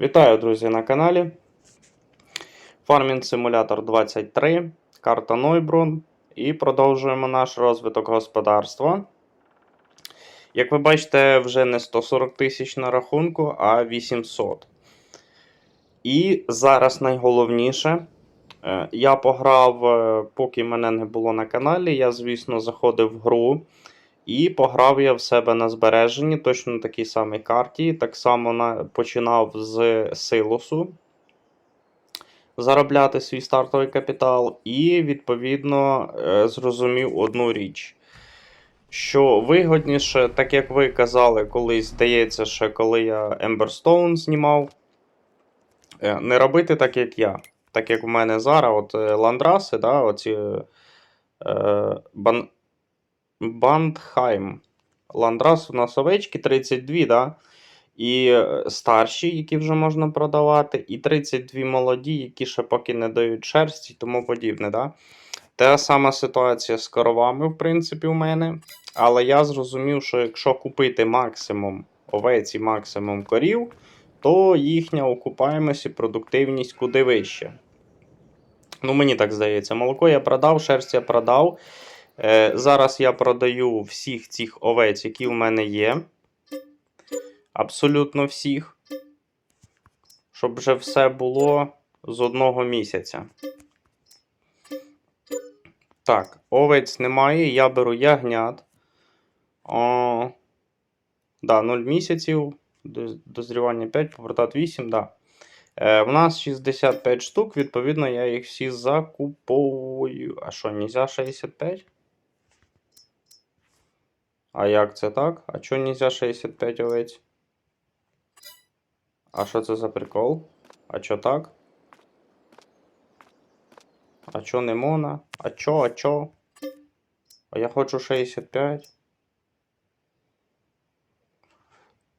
Вітаю, друзі, на каналі. Farming Simulator 23, карта Нойбрун. І продовжуємо наш розвиток господарства. Як ви бачите, вже не 140 тисяч на рахунку, а 800. І зараз найголовніше. е, Я пограв, е, поки мене не було на каналі. Я, звісно, заходив в гру. І пограв я в себе на збереженні, точно на такій самій карті. Так само на, починав з силосу заробляти свій стартовий капітал, і, відповідно, е, зрозумів одну річ. Що вигодніше, так як ви казали, колись здається, ще коли я Emberstone знімав, е, не робити так, як я. Так як в мене зараз, от е, ландраси, да, оці е, бан, Бандхайм. Ландрас у нас овечки 32, да? І е, старші, які вже можна продавати, і 32 молоді, які ще поки не дають шерсті і тому подібне. Да? Та сама ситуація з коровами, в принципі, у мене. Але я зрозумів, що якщо купити максимум овець і максимум корів, то їхня окупаємость і продуктивність куди вище. Ну, мені так здається. Молоко я продав, шерсть я продав. Е, зараз я продаю всіх цих овець, які в мене є. Абсолютно всіх. Щоб вже все було з одного місяця. Так, овець немає. Я беру ягнят. О, да, 0 місяців. Дозрівання 5, повертати 8, да. Е, в нас 65 штук, відповідно, я їх всі закуповую. А що, нельзя 65? А як це так? А чого нельзя 65 овець? А що це за прикол? А чо так? А чо не мона? А чо, а чо? А я хочу 65.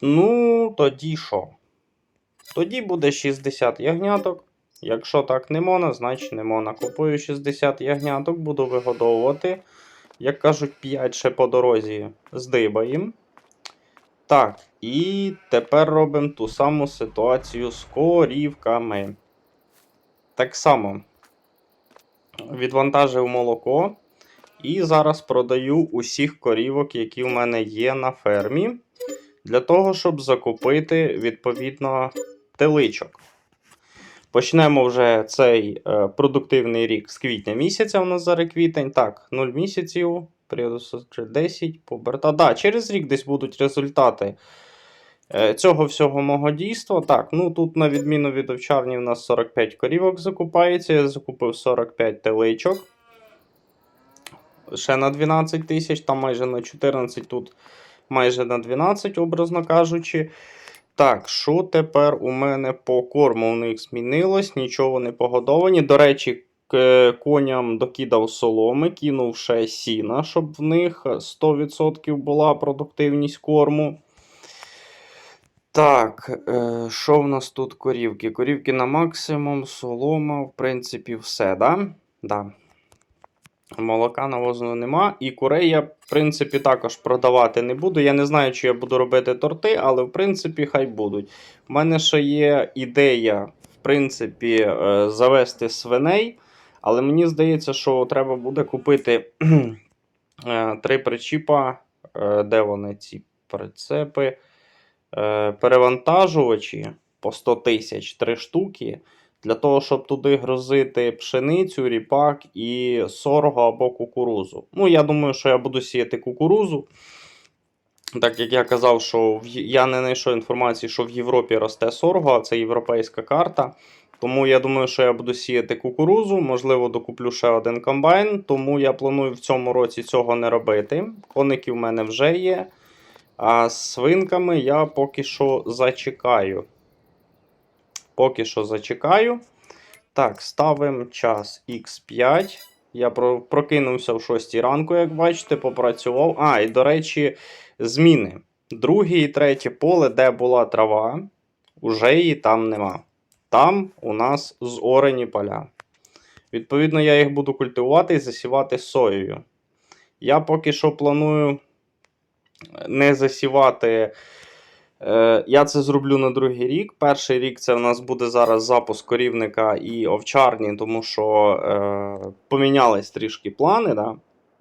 Ну, тоді що? Тоді буде 60 ягняток. Якщо так не мона, значить не мона. Купую 60 ягняток, буду вигодовувати. Як кажуть, 5 ще по дорозі здибаємо. Так, і тепер робимо ту саму ситуацію з корівками. Так само відвантажив молоко. І зараз продаю усіх корівок, які в мене є на фермі. Для того, щоб закупити, відповідно, теличок. Почнемо вже цей е, продуктивний рік з квітня місяця. У нас зараз квітень. Так, 0 місяців, період 10, поберта. Да, через рік десь будуть результати е, цього всього мого дійства. Так, ну тут, на відміну від овчарні, у нас 45 корівок закупається. Я закупив 45 теличок. Ще на 12 тисяч, там майже на 14, тут майже на 12, образно кажучи. Так, що тепер у мене по корму? У них змінилось, нічого не погодовані. До речі, коням докидав соломи, кинув ще сіна, щоб в них 100% була продуктивність корму. Так, е, що в нас тут корівки? Корівки на максимум, солома, в принципі, все, да? Да. Молока навозу нема. І курей я, в принципі, також продавати не буду. Я не знаю, чи я буду робити торти, але в принципі хай будуть. У мене ще є ідея, в принципі, е, завести свиней. Але мені здається, що треба буде купити е, три причіпа. Е, Де вони ці прицепи? Перевантажувачі по 100 тисяч, три штуки. Для того, щоб туди грузити пшеницю, ріпак і сорго або кукурузу. Ну, я думаю, що я буду сіяти кукурузу. Так як я казав, що в... Я не знайшов інформації, що в Європі росте сорго, а це європейська карта. Тому я думаю, що я буду сіяти кукурузу, можливо, докуплю ще один комбайн. Тому я планую в цьому році цього не робити. Коники в мене вже є. А з свинками я поки що зачекаю. Поки що зачекаю. Так, ставимо час X5. Я про- прокинувся в 6 ранку, як бачите, попрацював. А, і до речі, зміни. Друге і третє поле, де була трава, уже її там нема. Там у нас зорені поля. Відповідно, я їх буду культивувати і засівати соєю. Я поки що планую не засівати я це зроблю на другий рік. Перший рік це в нас буде зараз запуск корівника і овчарні, тому що е, помінялись трішки плани. Да?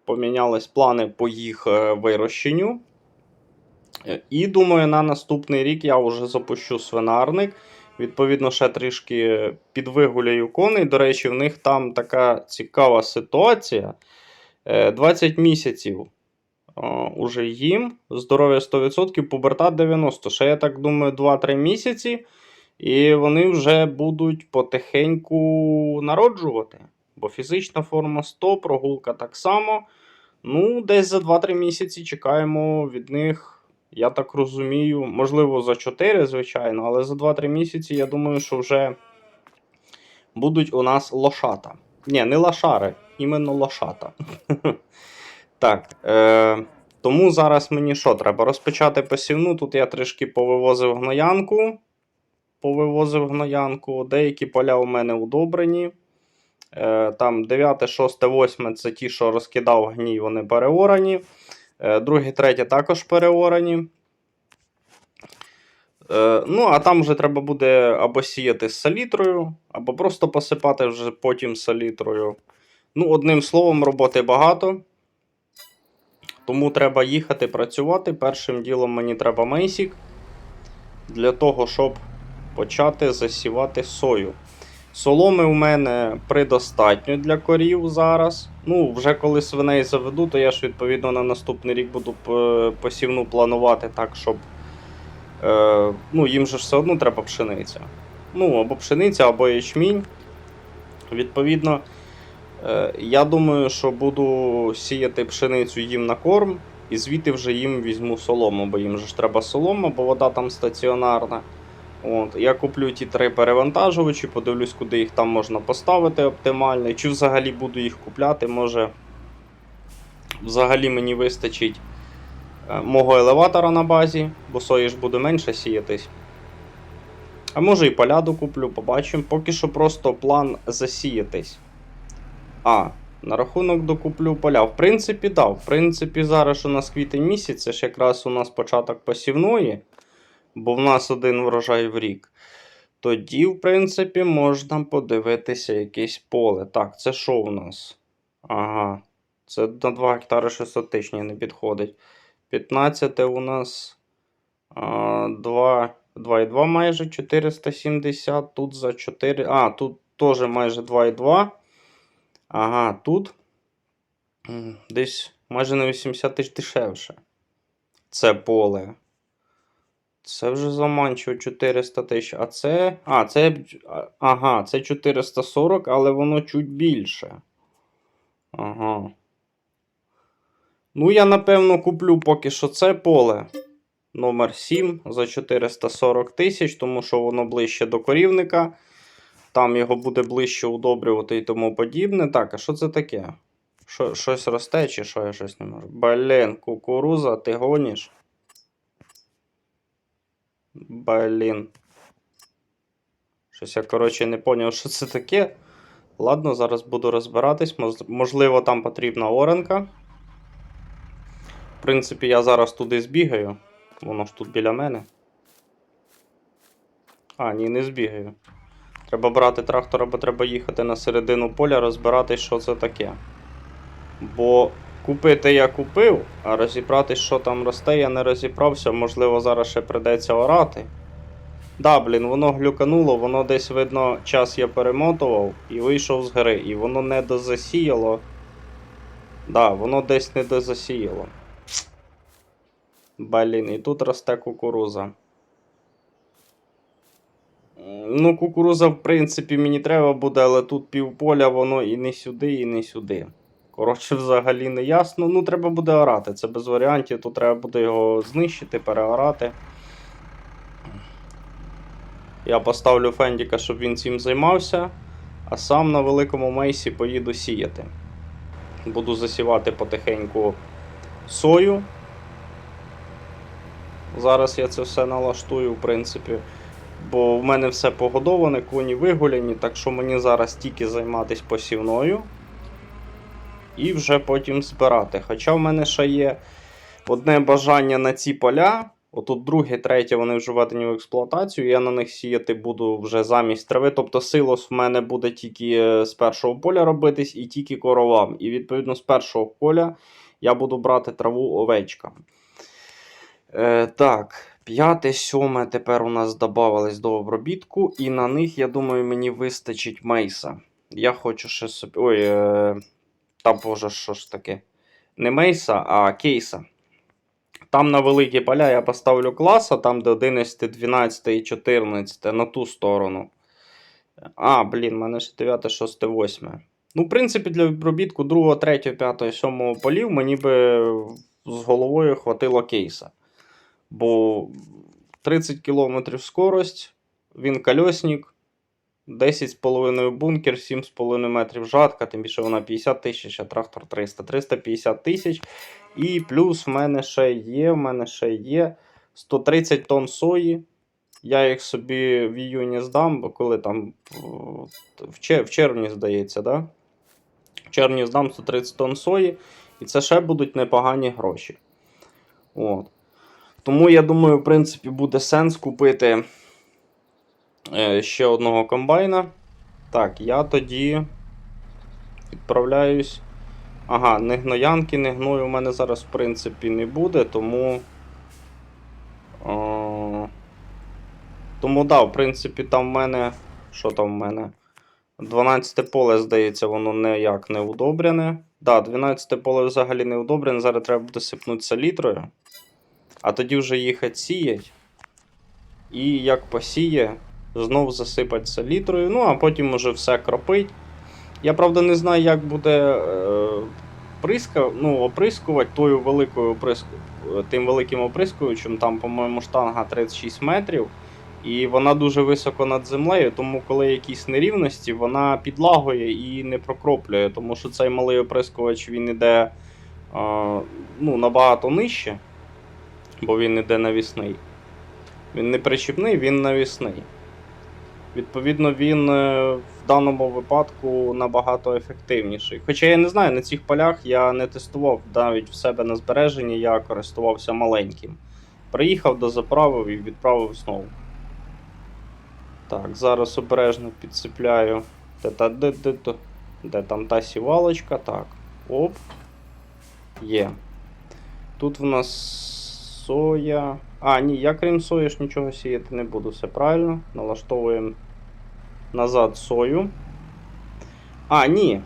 Помінялись плани по їх е, вирощенню. Е, І думаю, на наступний рік я вже запущу свинарник. Відповідно, ще трішки підвигуляю коней. До речі, в них там така цікава ситуація. Е, 20 місяців уже їм, здоров'я 100%, пубертат 90%. Ще я так думаю, 2-3 місяці, і вони вже будуть потихеньку народжувати. Бо фізична форма 100, прогулка так само. Ну, десь за 2-3 місяці чекаємо від них. Я так розумію, можливо, за 4, звичайно, але за 2-3 місяці я думаю, що вже будуть у нас лошата. Ні, не лошари, іменно лошата. Так. Е, тому зараз мені що треба? Розпочати посівну. Тут я трішки повивозив гноянку. Повивозив гноянку. Деякі поля у мене удобрені. Е, там 9, 6, 8 це ті, що розкидав гній, вони переорані. Е, друге, третє також переорані. Е, ну, а там вже треба буде або сіяти з салітрою, або просто посипати вже потім салітрою. Ну, одним словом, роботи багато. Тому треба їхати працювати. Першим ділом мені треба мейсік для того, щоб почати засівати сою. Соломи у мене предостатньо для корів зараз. Ну, вже коли свиней заведу, то я ж відповідно на наступний рік буду посівну планувати так, щоб. Е, ну, їм же все одно треба пшениця. Ну, або пшениця, або ячмінь. Відповідно, е, я думаю, що буду сіяти пшеницю їм на корм, і звідти вже їм візьму солому, бо їм же ж треба солома, бо вода там стаціонарна. От, я куплю ті три перевантажувачі, подивлюсь, куди їх там можна поставити оптимально. Чи взагалі буду їх купляти, може взагалі мені вистачить е, мого елеватора на базі, бо сої ж буде менше сіятись. А може і поляду куплю, побачимо. Поки що просто план засіятись. А, на рахунок докуплю поля. В принципі, да. В принципі, зараз у нас квітень місяць, це ж якраз у нас початок посівної бо в нас один врожай в рік. Тоді, в принципі, можна подивитися якесь поле. Так, це що у нас? Ага. Це на 2 гектари 600 тисяч не підходить. 15 у нас а, 2, 2,2 майже 470. Тут за 4. А, тут теж майже 2,2. Ага, тут десь майже на 80 тисяч дешевше. Це поле. Це вже заманчиво 400 тисяч. А це. А, це. Ага, це 440, але воно чуть більше. Ага. Ну, я напевно куплю поки що це поле. Номер 7 за 440 тисяч, тому що воно ближче до корівника. Там його буде ближче удобрювати і тому подібне. Так, а що це таке? Що, щось росте, чи що я щось не можу? Блін, кукуруза, ти гониш? Блін. Щось я, коротше, не зрозумів, що це таке. Ладно, зараз буду розбиратись. Можливо, там потрібна оранка. В принципі, я зараз туди збігаю. Воно ж тут біля мене. А, ні, не збігаю. Треба брати трактор, або треба їхати на середину поля, розбиратись, що це таке. Бо купити я купив, а розібратись, що там росте, я не розібрався. Можливо, зараз ще придеться орати. Да, блін, воно глюкануло, воно десь, видно, час я перемотував і вийшов з гри. І воно не дозасіяло. Да, воно десь не дозасіяло. Блін, і тут росте кукуруза. Ну, кукуруза, в принципі, мені треба буде, але тут півполя, воно і не сюди, і не сюди. Коротше, взагалі не ясно. Ну, треба буде орати. Це без варіантів, тут треба буде його знищити, переорати. Я поставлю Фендіка, щоб він цим займався, а сам на великому мейсі поїду сіяти. Буду засівати потихеньку сою. Зараз я це все налаштую, в принципі. Бо в мене все погодоване, коні вигуляні, так що мені зараз тільки займатися посівною. І вже потім збирати. Хоча в мене ще є одне бажання на ці поля. Отут друге, третє, вони вже введені в експлуатацію. Я на них сіяти буду вже замість трави. Тобто силос в мене буде тільки е, з першого поля робитись і тільки коровам. І відповідно з першого поля я буду брати траву овечкам. Е, так, п'яте, сьоме тепер у нас додавалось до обробітку, і на них, я думаю, мені вистачить мейса. Я хочу ще собі. Ой, е... та боже, що ж таке? Не мейса, а кейса. Там на великі поля я поставлю класа, там де 11, 12 і 14 на ту сторону. А, блін, в мене ще 9, 6, 8. Ну, в принципі, для обробітку 2, 3, 5, 7 полів мені би з головою хватило кейса. Бо 30 км скорость, він кольосник, 10,5 бункер, 7,5 метрів жатка, тим більше вона 50 тисяч, а трактор 300, 350 тисяч. І плюс в мене ще є, в мене ще є 130 тонн сої. Я їх собі в іюні здам, бо коли там в, червні, здається, да? В червні здам 130 тонн сої, і це ще будуть непогані гроші. От. Тому я думаю, в принципі, буде сенс купити е, ще одного комбайна. Так, я тоді відправляюсь. Ага, не гноянки, не гною у мене зараз, в принципі, не буде, тому. О, тому, да, в принципі, там в мене. Що там в мене? 12 поле, здається, воно ніяк не удобрене. Да, 12 поле взагалі не удобрене. Зараз треба буде сипнутися літрою. А тоді вже їхати сіять. І як посіє, знов засипать селітрою, ну а потім уже все кропить. Я правда не знаю, як буде е, приска, ну, оприскувати тою великою оприску, тим великим оприскувачем. Там, по-моєму, штанга 36 метрів. І вона дуже високо над землею, тому коли якісь нерівності, вона підлагує і не прокроплює, тому що цей малий оприскувач він іде е, ну, набагато нижче, бо він іде навісний. Він не причіпний, він навісний. Відповідно, він е, в даному випадку набагато ефективніший. Хоча я не знаю, на цих полях я не тестував навіть в себе на збереженні, я користувався маленьким. Приїхав, дозаправив і відправив знову. Так, зараз обережно підцепляю. Де, та, де, де, де там та сівалочка? Так. Оп. Є. Тут в нас соя. А, ні, я крім сої ж нічого сіяти не буду, все правильно. Налаштовуємо назад сою. А, ні.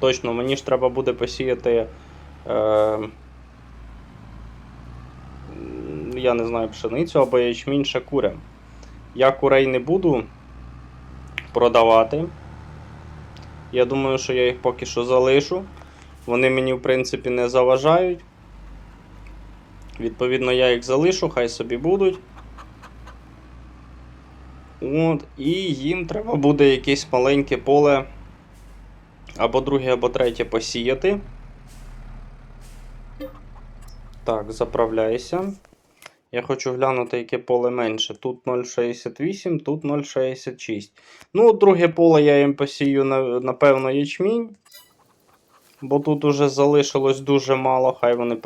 Точно, мені ж треба буде посіяти. Е, я не знаю, пшеницю або ячмінь ще. Я курей не буду продавати. Я думаю, що я їх поки що залишу. Вони мені, в принципі, не заважають. Відповідно, я їх залишу, хай собі будуть. От, і їм треба буде якесь маленьке поле або друге, або третє посіяти. Так, заправляйся. Я хочу глянути, яке поле менше. Тут 0,68, тут 0,66. Ну, друге поле я їм посію, напевно, ячмінь. Бо тут уже залишилось дуже мало, хай вони.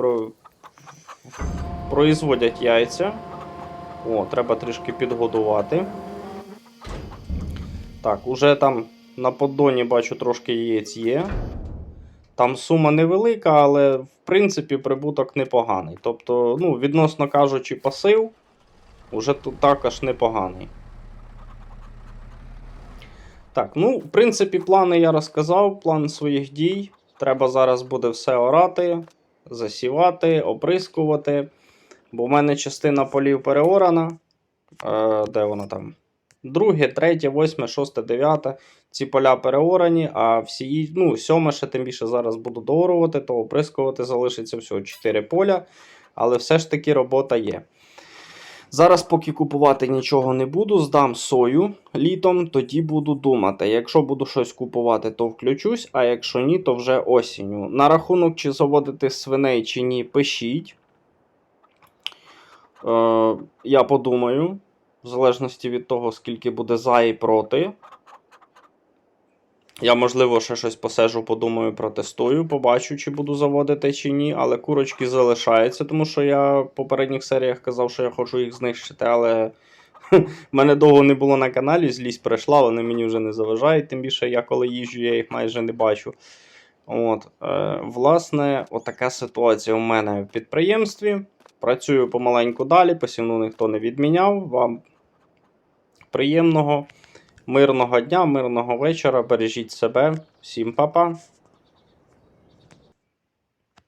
Производять яйця. О, треба трішки підгодувати. Так, уже там на поддоні бачу трошки яєць є. Там сума невелика, але в принципі прибуток непоганий. Тобто, ну, відносно кажучи, пасив уже тут також непоганий. Так, ну, в принципі, плани я розказав, план своїх дій. Треба зараз буде все орати, засівати, оприскувати. Бо в мене частина полів переорана. Е, де вона там? Друге, третє, восьме, шосте, дев'яте. Ці поля переорані, а всі, ну, сьоме ще тим більше зараз буду доорувати, то оприскувати залишиться всього 4 поля. Але все ж таки робота є. Зараз, поки купувати нічого не буду, здам сою літом, тоді буду думати. Якщо буду щось купувати, то включусь, а якщо ні, то вже осінню. На рахунок, чи заводити свиней, чи ні, пишіть. Е, я подумаю, в залежності від того, скільки буде за і проти. Я, можливо, ще щось посежу, подумаю, протестую, побачу, чи буду заводити, чи ні. Але курочки залишаються, тому що я в попередніх серіях казав, що я хочу їх знищити, але в мене довго не було на каналі, злість прийшла, вони мені вже не заважають. Тим більше я коли їжджу, я їх майже не бачу. От, е, власне, отака ситуація у мене в підприємстві. Працюю помаленьку далі, посівну ніхто не відміняв. Вам приємного, мирного дня, мирного вечора. Бережіть себе. Всім па-па.